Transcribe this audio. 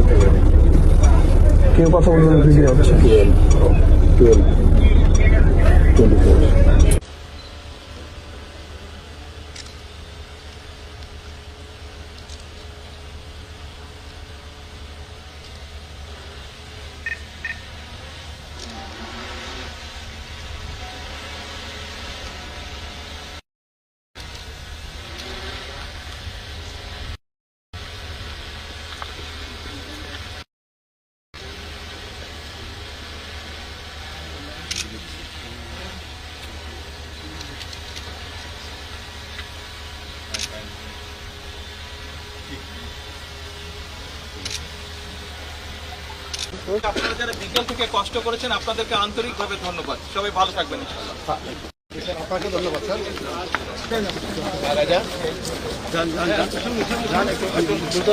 করতে পারি কেউ কথা বলবেন ভিডিও হচ্ছে আপনারা যারা বিকেল থেকে কষ্ট করেছেন আপনাদেরকে আন্তরিকভাবে ধন্যবাদ। সবাই ভালো থাকবেন ইনশাআল্লাহ। আপনাকে ধন্যবাদ স্যার। দ্রুত